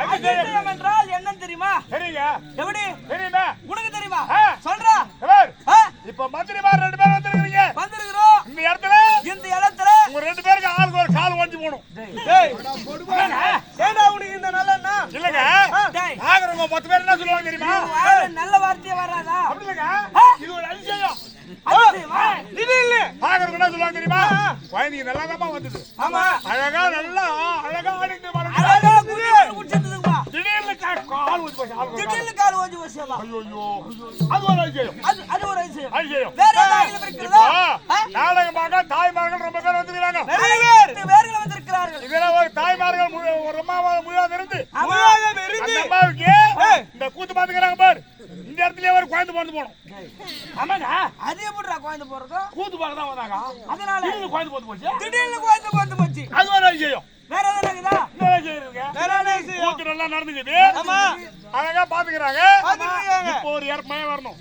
அதிசயம் என்றால் என்னன்னு தெரியுமா? சரிங்க எப்படி? தெரியுமே உனக்கு தெரியுமா. சொல்றா. இப்ப மந்திரிமார் ரெண்டு பேரும் வந்திருக்கீங்க வந்திருக்கிறோம். இந்த இடத்துல? இந்த இடத்துல? உங்க ரெண்டு பேருக்கு ஆளுக்கு ஒரு கால் உனக்கு இந்த நல்ல எண்ணம்? இல்லங்க. டேய், ஆகிறவங்க பத்து பேர் என்ன சொல்லுவாங்க தெரியுமா? நல்ல வார்த்தையே வராதா? அப்படி இல்லைங்க. இது ஒரு அதிசயம். அதிசயமா? இது இல்ல. ஆகிறவங்க என்ன சொல்லுவாங்க தெரியுமா? குழந்தைங்க நல்லா வந்தது. ஆமா. அழகா நல்லா போச்சு ஆளுக்கு ஒரு அது ஒரு அதிசயம் அது அது ஒரு அதிசயம் வேற ஏதாவது இருக்கிறதா? நாடகமாக தாய்மார்கள் ரொம்ப பேர் வந்துக்கிறாங்க அனைத்து பேர்கள் வந்திருக்கிறார்கள். இதுல ஒரு தாய்மார்கள் ஒரு அம்மா முழுவதும் இருந்து ஆமா. அந்த அம்மாவுக்கு இந்த கூத்து பாத்துக்கிறாங்க பாரு. இந்த இடத்துலயே ஒரு குழந்தை பிறந்து போனோம். ஆமாங்க அது எப்படிடா குழந்தை போறதோ கூத்து பார்க்க தான் வந்தாங்க. அதனால திடீர்னு குழந்தை பிறந்து போச்சு. திடீர்னு குழந்தை பிறந்து போச்சு. அது ஒரு அதிசயம் வேற எதாவது இருக்குதா வேற விஷயம் கூத்து நல்லா நடந்துக்குது. ஆமா. அழகா பாத்துக்கிறாங்க. இப்போ ஒரு ஏற்பமையா வரணும்.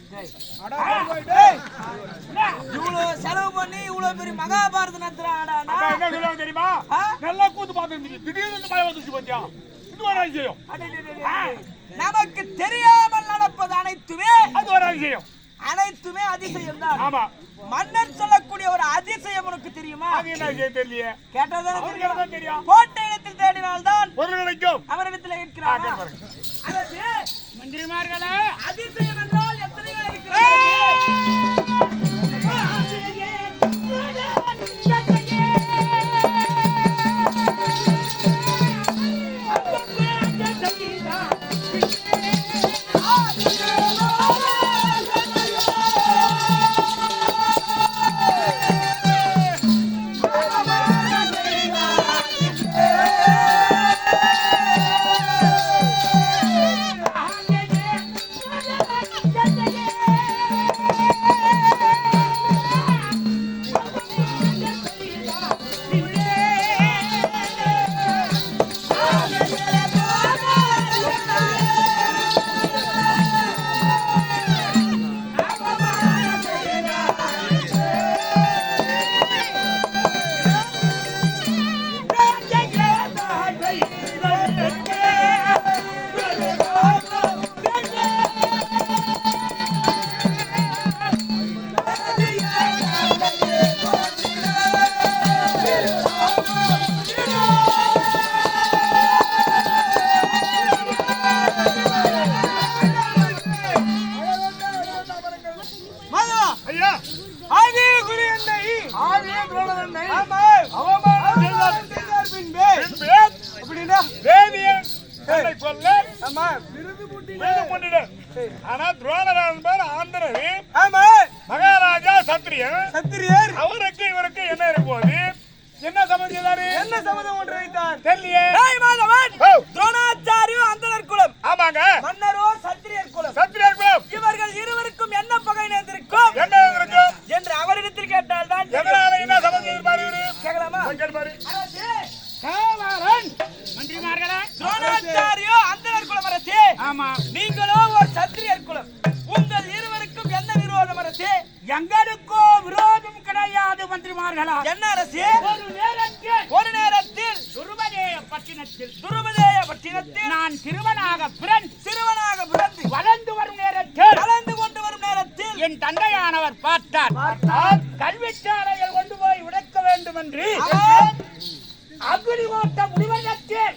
இவ்வளவு செலவு பண்ணி இவ்வளவு பெரிய மகாபாரதம் நடத்துறாடா என்ன சொல்லுவாங்க தெரியுமா? நல்லா கூத்து பார்த்து திடீர்னு மழை வந்துச்சு பாத்தியா? இது ஒரு அதிசயம் நமக்கு தெரியாமல் நடப்பது அனைத்துமே அது ஒரு அதிசயம் அனைத்துமே அதிசயம் தான். ஆமா. மன்னர் சொல்லக்கூடிய ஒரு அதிசயம் உனக்கு தெரியுமா? தெரியலையே? கேட்டதானே தெரியும். போட்ட இடத்தில் தேடினால்தான் ஒரு கிடைக்கும் அவரிடத்தில் இருக்கிறாரா மந்திரிமார்களே. அதிசயம் என்றால் எத்தனையோ இருக்கிறது. மகாராஜா சத்திரியன் சத்திரியர். அவருக்கு இவருக்கு என்ன இருக்கும்போது? என்ன சம்மந்தம் என்ன சம்மதம் ஒன்று வைத்தார் தெரியலையே. பட்டினத்தில் துருபதேய பட்டினத்தில். நான் திருவனாக பிறன் சிறுவனாக பிறந்து. வளர்ந்து வரும் நேரத்தில் வளர்ந்து கொண்டு வரும் நேரத்தில். என் தந்தையானவர் பார்த்தார். பார்த்தார். கல்விச்சாலையில் கொண்டு போய் உடைக்க வேண்டும் என்று அவர் அக்னி ஓட்ட முடிவெடுத்தேன்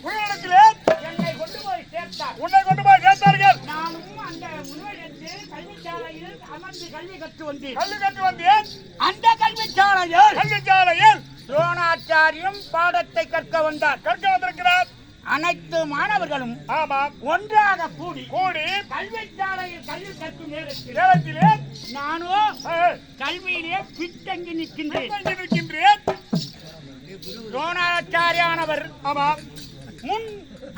என்னை கொண்டு போய் சேர்த்தார். உன்னை கொண்டு போய் சேர்த்தார்கள். நானும் அந்த முடிவெடுத்து கல்விச்சாலையில் அமர்ந்து கல்வி கற்று வந்தேன். கல்வி கற்று வந்தேன். அந்த கல்விச்சாலையில் கல்விச்சாலையில் துரோணாச்சாரியும் பாடத்தை கற்க வந்தார். கற்க வந்திருக்கிறார். அனைத்து மாணவர்களும் ஆமாம் ஒன்றாக கூடி கூடி கல்விச்சாலையில் கல்வி கற்கும் நேரத்தில் நேரத்திலே நானோ கல்வியிலே பின்தங்கி நிற்கின்றேன். நிற்கின்றேன். துரோணாச்சாரியானவர் ஆமாம் முன்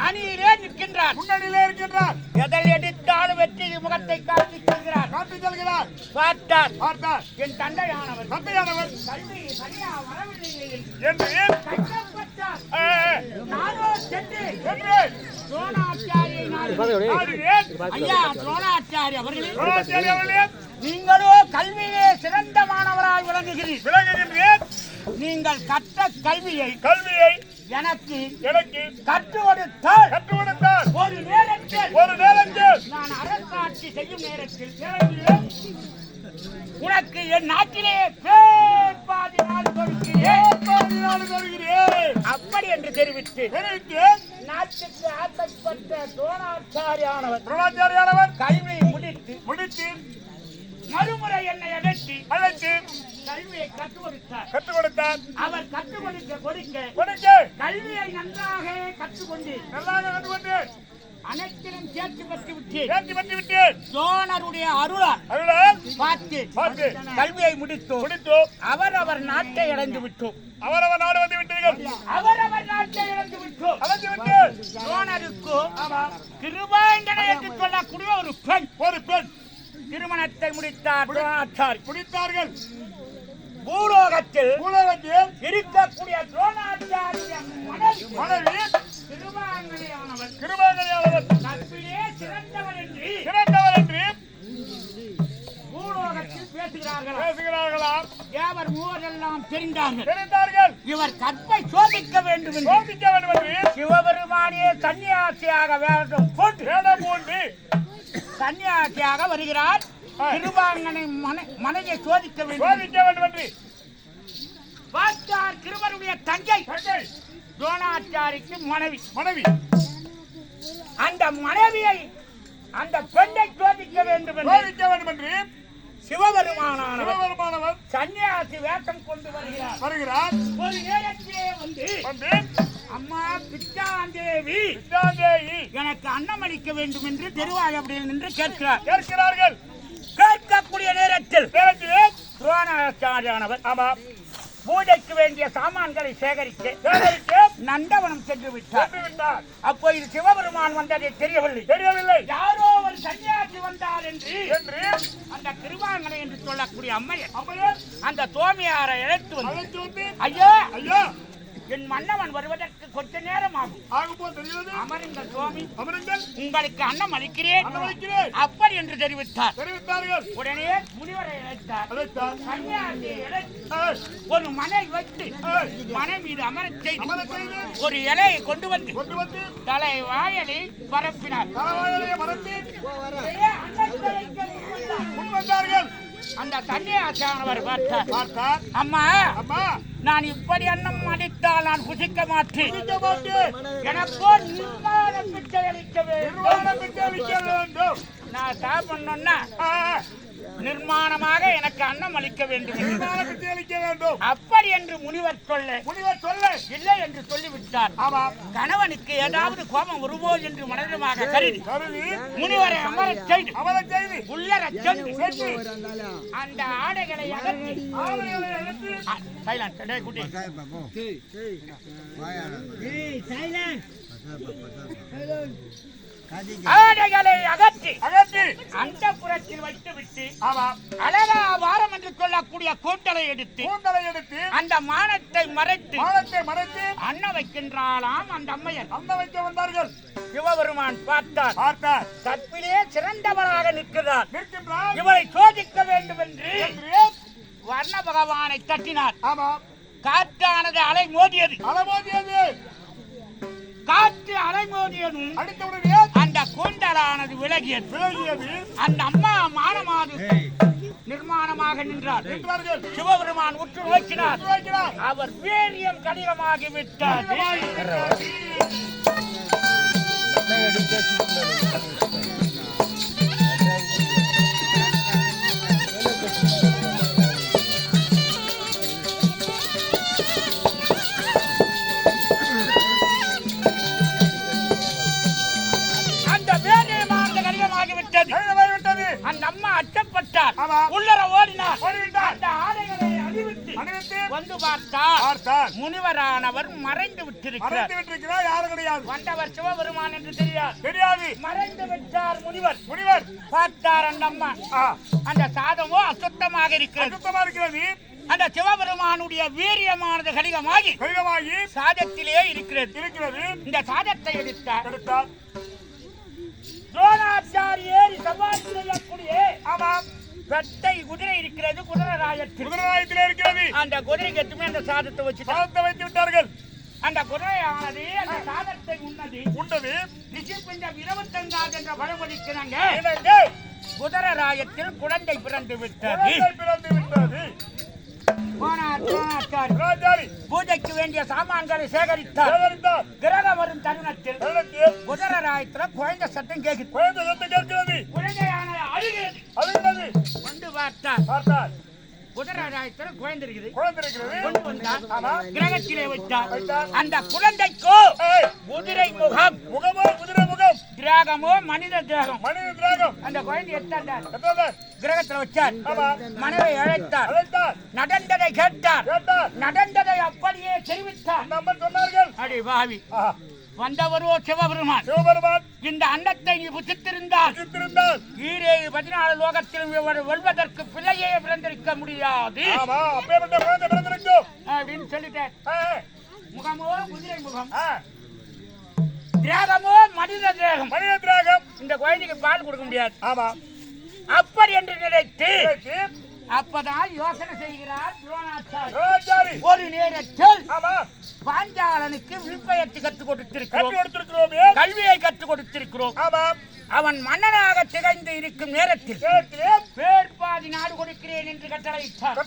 அணியிலே நிற்கின்றார். முன்னணியிலே இருக்கின்றார். எதை எடுத்தாலும் வெற்றி முகத்தை காட்டி செல்கிறார் காட்டி செல்கிறார் பார்த்தார். பார்த்தார். என் தந்தையானவர். தந்தையானவர். கல்வி சரியா வரவில்லை என்று கஷ்டப்பட்டார் நானோ சென்று. அவர்களே. நீங்களோ கல்வியிலே சிறந்த மாணவராய் விளங்குகிறீர். விளங்குகின்றேன். நீங்கள் கற்ற கல்வியை கல்வியை எனக்கு எனக்கு கற்றுக் கொடுத்தால் கற்றுக் கொடுத்தார் ஒரு நேரத்தில் ஒரு நேரத்தில் நான் அரசாட்சி செய்யும் நேரத்தில் உனக்கு என் நாட்டிலே பேர்பாதி நாள் கொடுக்கிறேன் அப்படி என்று தெரிவித்து தெரிவித்து நாட்டுக்கு ஆசைப்பட்ட துரோணாச்சாரியானவர் துரோணாச்சாரியானவர் கல்வியை முடித்து முடித்து மறுமுறை என்னை அகற்றி அழைத்து கல்வியை கற்றுக் கொடுத்தார். கற்றுக் கொடுத்தார். அவர் கற்றுக் கொடுக்க கொடுக்க கொடுக்க கல்வியை நன்றாக கற்றுக்கொண்டு கற்றுக்கொண்டு அனைத்திலும் தேர்ச்சி பெற்று விட்டேன் தேர்ச்சி பெற்று விட்டேன் துரோணருடைய அருளால் அருளால் பார்த்து பார்த்து கல்வியை முடித்தோம். முடித்தோம். அவர் அவர் நாட்டை இழந்து விட்டோம். அவரவர் நாடு வந்து விட்டீர்கள். அவர் அவர் நாட்டை இழந்து விட்டோம். அழைத்து விட்டேன் துரோணருக்கு கிருபாங்கனை என்று சொல்லக்கூடிய ஒரு பெண். ஒரு பெண். திருமணத்தை முடித்தார். முடித்தார்கள். பூலோகத்தில் உலகத்தில் இருக்கக்கூடிய துரோணாச்சாரிய மனைவி திருவாங்கனையானவர் கிருபாகரியானவர் கற்பிலே சிறந்தவர் என்று சிறந்தவர் என்று பூலோகத்தில் பேசுகிறார்கள் பேசுகிறார்களாம். தேவர் மூவரெல்லாம் தெரிந்தார்கள். தெரிந்தார்கள். இவர் கற்பை சோதிக்க வேண்டும் சோதிக்க வேண்டும் என்று சிவபெருமானே சன்னியாசியாக வேண்டும் வேடம் சன்னியாசியாக வருகிறார். திருவாங்கனை மன- மனையை சோதிக்க வேண்டும். சோதிக்க வேண்டும் என்று பார்த்தார் திருவருடைய தங்கை துரோணாச்சாரிக்கு மனைவி. மனைவி. அந்த மனைவியை அந்த பெண்ணை சோதிக்க வேண்டும் என்று சோதிக்க வேண்டும் என்று சிவபெருமானானவர் சிவபெருமானவர் சன்னியாசி வேஷம் கொண்டு வருகிறார். வருகிறார். ஒரு நேரத்திலே வந்து வந்து அம்மா பிச்சாந்தேவி வித்யாதேயி எனக்கு அன்னம் அளிக்க வேண்டும் என்று தெருவாயப்படியில் நின்று கேட்கிறார். கேட்கிறார்கள். கேட்கக்கூடிய நேரத்தில் துரோணாச்சாரியானவர் ஆமா. பூஜைக்கு வேண்டிய சாமான்களை சேகரிக்க சேகரிக்க நந்தவனம் சென்று விட்டார். அப்போ இது சிவபெருமான் வந்ததை தெரியவில்லை. தெரியவில்லை. யாரோ ஒரு சன்னியாசி வந்தார் என்று என்று அந்த திருவாங்கனை என்று சொல்லக்கூடிய அம்மையார் அந்த தோமியாரை அழைத்து வந்து ஐயா ஐயா என் மன்னவன் வருவதற்கு கொஞ்ச நேரம் ஆகும் ஆகும்போ தெரிகிறது? அமருங்கள் சுவாமி. அமருங்கள். உங்களுக்கு அன்னம் அளிக்கிறேன். அப்படி என்று தெரிவித்தார். தெரிவித்தார்கள். உடனே முனிவரை அழைத்தார். ஒரு மனை வைத்து மனை மீது அமரச் செய்து ஒரு இலையை கொண்டு வந்து கொண்டு வந்து தலை வாயலை பரப்பினார் வந்தார்கள். அந்த சன்னியாசியானவர் பார்த்தார். பார்த்தார். அம்மா அம்மா. நான் இப்படி அன்னம் அளித்தால் நான் புசிக்க மாட்டேன். எனக்கோ நிர்வாண பிச்சை அளிக்க வேண்டும். நான் சாப்பிடணும்னா நிர்மாணமாக எனக்கு அன்னம் அளிக்க வேண்டும். விட்டு அளிக்க வேண்டும். அப்படி என்று முனிவர் சொல்ல முனிவர் சொல்ல. இல்லை என்று சொல்லிவிட்டார். ஆமா கணவனுக்கு ஏதாவது கோபம் வருமோ என்று மனதிலுமாக கருதி கருதி. முனிவரை அமரச் செய்து அவரை செய்து. உள்ளரச் சென்று அந்த ஆடைகளை அகற்றி டேய் குட்டி. ஆடைகளை அகற்றி அகற்றி. அந்த புறத்தில் வைத்து விட்டு அழகா வாரம் என்று சொல்லக்கூடிய கூட்டலை எடுத்து கூந்தலை எடுத்து அந்த மானத்தை மறைத்து மானத்தை மறைத்து அன்ன வைக்கின்றாளாம் அந்த அம்மையன் அந்த வைக்க வந்தார்கள். சிவபெருமான் பார்த்தார். பார்த்தார். கற்பிலே சிறந்தவராக நிற்கிறார். நிற்கின்றார். இவரை சோதிக்க வேண்டும் என்று வர்ண பகவானை தட்டினார். ஆமா காற்றானது அலை மோதியது. அலமோதியது காற்று அலை மோதியதும் அடித்தவுடனே அந்த கூந்தலானது விலகியது. அந்த அம்மா மானமாது நிர்மாணமாக நின்றார் சிவபெருமான் உற்று நோக்கினார். அவர் வீரியம் கடினமாகி விட்டார். உள்ளர ஓடினார். அந்த ஆடைகளை அணிவித்து அணிவித்து வந்து பார்த்தார் பார்த்தார் முனிவரானவர் மறைந்து விட்டிருக்கிறார். மறைத்து விட்டிருக்கிறார். யாரும் கிடையாது. வந்தவர் சிவபெருமான் என்று தெரியாது. தெரியாது. மறைந்து விட்டார் முனிவர். முனிவர். பார்த்தார் அந்த அம்மா அந்த சாதமோ அசுத்தமாக இருக்கிறது. அசுத்தமா இருக்கிறது. அந்த சிவபெருமானுடைய வீரியமானது கடிகமாகி கடிதமாகி சாதத்திலே இருக்கிறது. இருக்கிறது. இந்த சாதத்தை எடுத்தார். எடுத்தார். துரோணாச்சாரி ஏறி சவாரி செய்யக்கூடிய ஆமா பெட்டை குதிரை இருக்கிறது குதிரை ராயத்தில். குதிராயத்தில் இருக்கிறது. அந்த குதிரைக்கு எத்துமே அந்த சாதத்தை வச்சுட்டார் சாதத்தை வைத்து விட்டார்கள். அந்த குதிரையானது அந்த சாதத்தை உண்ணது. உண்டது ரிஷிபிண்டம் இருபத்தஞ்சாவது என்ற பழமொழிக்கிறாங்க இணங்க குதிரை ராயத்தில் குழந்தை பிறந்து விட்டது. பிறந்து விட்டது. பூஜைக்கு வேண்டிய சாமான்களை சேகரித்தார். கிரகம் வரும் தருணத்தில் தருணத்தில் குதிரை ராயத்துல குழந்தை சத்தம் கேக்குது குழந்தை சத்தம் கேட்கிறது. குழந்தையான அழுகிறது. வந்து பார்த்தார். பார்த்தார். குதிரை ராயத்துல குழந்தை இருக்குது குழந்தை இருக்கிறது கொண்டு வந்தார் ஆமா. கிரகத்திலே வைத்தார் வைத்தார். அந்த குழந்தைக்கோ குதிரை முகம். முகமோ குதிரை முகம். திராகமோ மனித திராகம் மனித திராகம் அந்த குழந்தை எத்தனை கிரகத்துல வச்சார். மனைவி அழைத்தார். நடந்ததை கேட்டார். நடந்ததை அப்படியே தெரிவித்தார். சொன்னார்கள். அடி பாவி. வந்தவரோ சிவபெருமான். சிவபெருமான். இந்த அன்னத்தை நீ புசித்திருந்தால் சித்திருந்தால் ஈரேழு பதினாலு லோகத்திலும் இவர் வெல்வதற்கு பிள்ளையே பிறந்திருக்க முடியாது. அப்படின்னு சொல்லிட்டார் ஏய், முகமோ குதிரை முகம்? ஆ, தியாகமோ மனித தியாகம்? மனித திராகம் இந்த குழந்தைக்கு பால் கொடுக்க முடியாது. ஆமா. அப்படி என்று நினைத்து அப்பதான் யோசனை செய்கிறார் ஒரு நேரத்தில் ஆமா. பாஞ்சாலனுக்கு வில்பயத்தை கற்றுக் கொடுத்திருக்கிறோம். கல்வியை கற்றுக் கொடுத்திருக்கிறோம். அவன் மன்னனாக திகழ்ந்து இருக்கும் நேரத்தில் பேர்பாதி நாடு கொடுக்கிறேன் என்று கட்டளையிட்டார்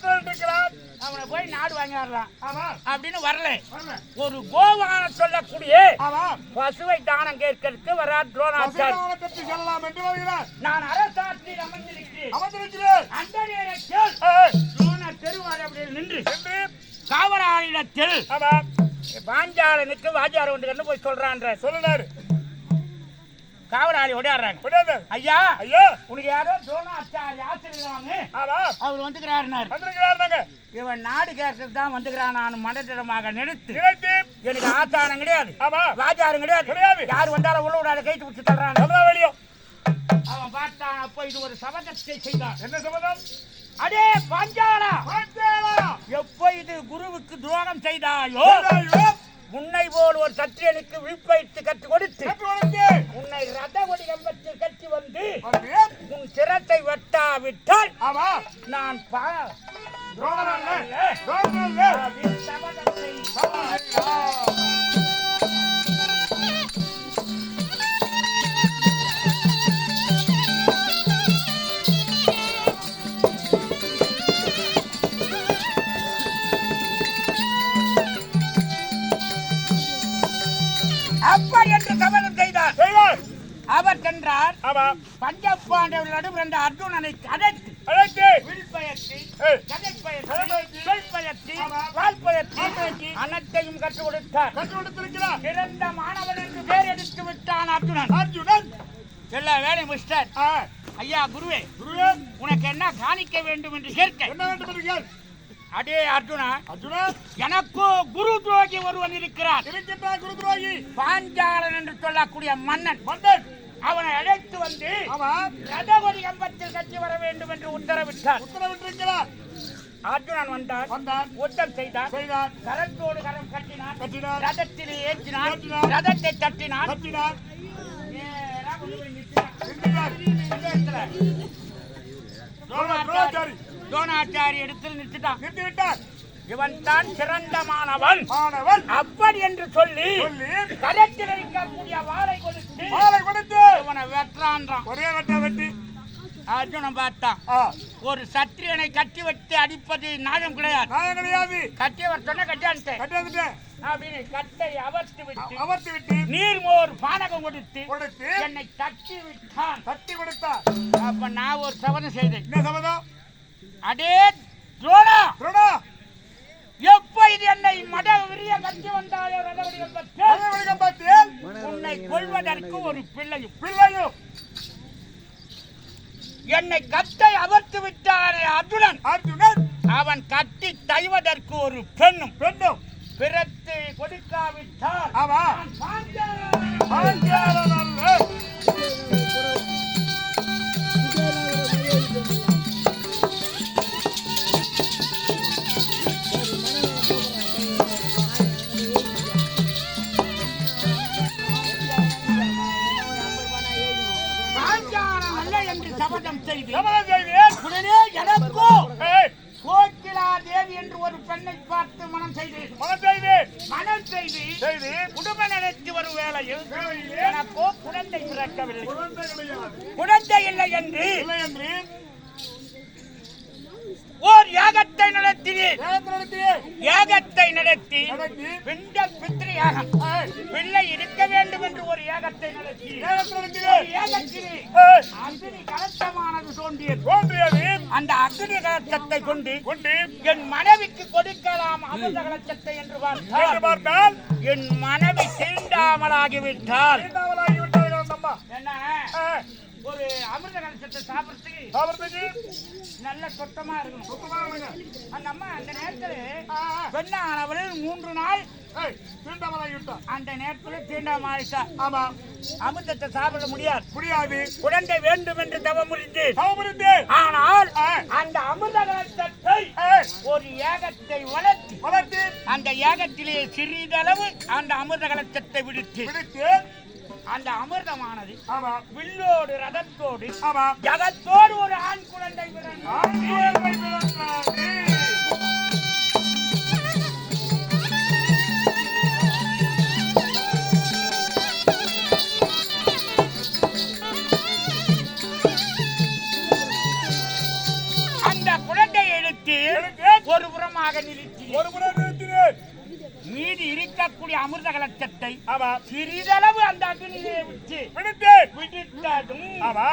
அவனை போய் நாடு வாங்கிடலாம் ஆமா அப்படின்னு வரல. ஒரு கோவான சொல்லக்கூடிய பசுவை தானம் கேட்கறதுக்கு வரா துரோணாச்சாரி. நான் அரசாட்சியில் அமர்ந்திருக்கிறேன். அமர்ந்திருக்கிறேன். அந்த நேரத்தில் ஏய், துரோண தெருவாரப்படியில் நின்று காவலாளிடத்தில் பாஞ்சாலனுக்கு வாஜார் ஒன்று போய் சொல்றான்ற. சொல்லுனாரு. காவலாளி ஓடியாடுறாங்க. ஐயா ஐயா. உனக்கு யாரோ துரோணாச்சாரி ஆசிரியராங்க அவர் வந்துக்கிறாருனாரு இவன் நாடு கேட்கறது தான் வந்துக்கிறான் நான் மண்டத்திடமாக நிறுத்து எனக்கு ஆச்சாரம் கிடையாது. ஆமா. வாஜாரும் கிடையாது. யார் வந்தாலும் உள்ள விடாத கைட்டு பிடிச்சி தர்றான் வெளியும். அவன் பார்த்தான் அப்ப இது ஒரு சபதத்தை செய்தான். என்ன சம்பந்தம் அடே பாஞ்சாலா! எப்ப இது குருவுக்கு துரோகம் செய்தாயோ உன்னை போல் ஒரு சத்திரியனுக்கு வில்பயிற்சி கற்றுக் கொடுத்து உன்னை ரத கொடி கம்பத்தில் கட்டி வந்து உன் சிரத்தை வெட்டாவிட்டால் நான் பா துரோகம் அல்ல, ஆமா. பஞ்சபாண்டவர்களிடம் ரெண்டு அர்ஜுனனை அழைத்து வில் ஏய், கதை பயிற்சி, சொல் ஆமா. வால் பயிற்சி. அனைத்தையும் கற்றுக் கொடுத்தார் கட்டி கொடுத்திருக்கிறார் சிறந்த மாணவன் என்று பேர் எடுத்து விட்டான் அர்ஜுனன். அர்ஜுனன். எல்லா வேலையும் ஆ, ஐயா குருவே குருவே, உனக்கு என்ன காணிக்க வேண்டும் என்று கேட்க. என்ன வேண்டும் இருக்கிறார் அடே அர்ஜுனா அர்ஜுனன் எனக்கோ குரு துரோகி ஒருவன் இருக்கிறான். இருக்கின்றான் குரு துரோகி. பாஞ்சாலன் என்று சொல்லக்கூடிய மன்னன். மன்னன். அவனை அழைத்து வந்து ரதகொடி கம்பத்தில் கட்டி வர வேண்டும் என்று உத்தரவிட்டார். உத்தரவிட்டிருக்கிறார். அர்ஜுனன் வந்தார். வந்தார். யுத்தம் செய்தார். செய்தார். கரத்தோடு கரம் கட்டினார். கட்டினார். ரதத்திலே ஏற்றினார். ரதத்தை இடத்துல. துரோண- துரோணாச்சாரி இடத்தில் நிறுத்திட்டான். நிறுத்தி விட்டார் இவன் தான் சிறந்த மாணவன். மாணவன். அப்படி என்று சொல்லி கரத்தில் இருக்கக்கூடிய வாளை கொடுத்து மாலை கொடுத்து இவனை வெற்றான்றான். ஒரே வெட்ட வெட்டி. அர்ஜுனன் பார்த்தான் ஒரு சத்திரியனை கட்டி வைத்து அடிப்பது நியாயம் கிடையாது. நியாயம் கிடையாது. கட்டியவர் சொன்ன கட்டியான்ட்டேன் கட்டி அப்படின்னு கட்டை அவர்த்து விட்டு அமர்த்தி விட்டு நீர்மோர் பானகம் கொடுத்து கொடுத்து என்னை தட்டி விட்டான். தட்டி கொடுத்தார் அப்ப நான் ஒரு சபதம் செய்தேன். என்ன சம்மதம் அடே துரோணா! துரோணா! எப்ப இது என்னை மட விரிய அதே வழிகம்பத்தில் உன்னை கொள்வதற்கு ஒரு பிள்ளையும். பிள்ளையும். என்னை கட்டை அமர்த்து விட்டானே அர்ஜுனன். அர்ஜுனன். அவன் கட்டி தைவதற்கு ஒரு பெண்ணும். பெண்ணும். பிறத்து கொடுக்காவிட்டால் ஆமா. ஓர் யாகத்தை நடத்தியே யாகத்தை நடத்தி பிண்ட பித்ரு யாகம் பிள்ளை இருக்க வேண்டும் என்று ஒரு யாகத்தை நடத்தி அக்னி கலசமானது தோன்றியது தோன்றியது அந்த அக்னி கலசத்தை கொண்டு கொண்டு என் மனைவிக்கு கொடுக்கலாம் அமிர்த கலசத்தை என்று பார்த்தால் என் மனைவி தீண்டாமலாகிவிட்டால் என்ன ஒரு அமிர்த கலசத்தை சாப்பிடுறதுக்கு சாப்பிடுறதுக்கு? நல்ல சொத்தமா இருக்கணும் சுத்தமா இருங்க. அந்த அம்மா அந்த நேரத்துல. பெண்ணானவள் மூன்று நாள் அந்த நேரத்துல தீண்டாமாயிட்டா ஆமா. அமிர்தத்தை சாப்பிட முடியாது. முடியாது. குழந்தை வேண்டும் என்று தவம் முடிந்தேன் சாப்பிடுந்தே ஆனால் ஆ. அந்த அமிர்த கலசத்தை ஒரு ஏகத்தை வளர்த்து வளர்த்து அந்த ஏகத்திலே சிறிதளவு அந்த அமிர்த கலசத்தை விடுத்து பிடித்து அந்த அமிர்தமானது ஆமா. வில்லோடு ரதத்தோடு ஆமா. ஜகத்தோடு ஒரு ஆண் குழந்தை. அந்த குழந்தையை எடுத்து ஒரு புறமாக நிறுத்தி ஒரு முறை நிறுத்தினேன். மீதி இருக்கக்கூடிய அமிர்த கலசத்தை ஆமா சிறிதளவு அந்த அக்னியிலே விட்டு பிடித்து விடுத்ததும் ஆமா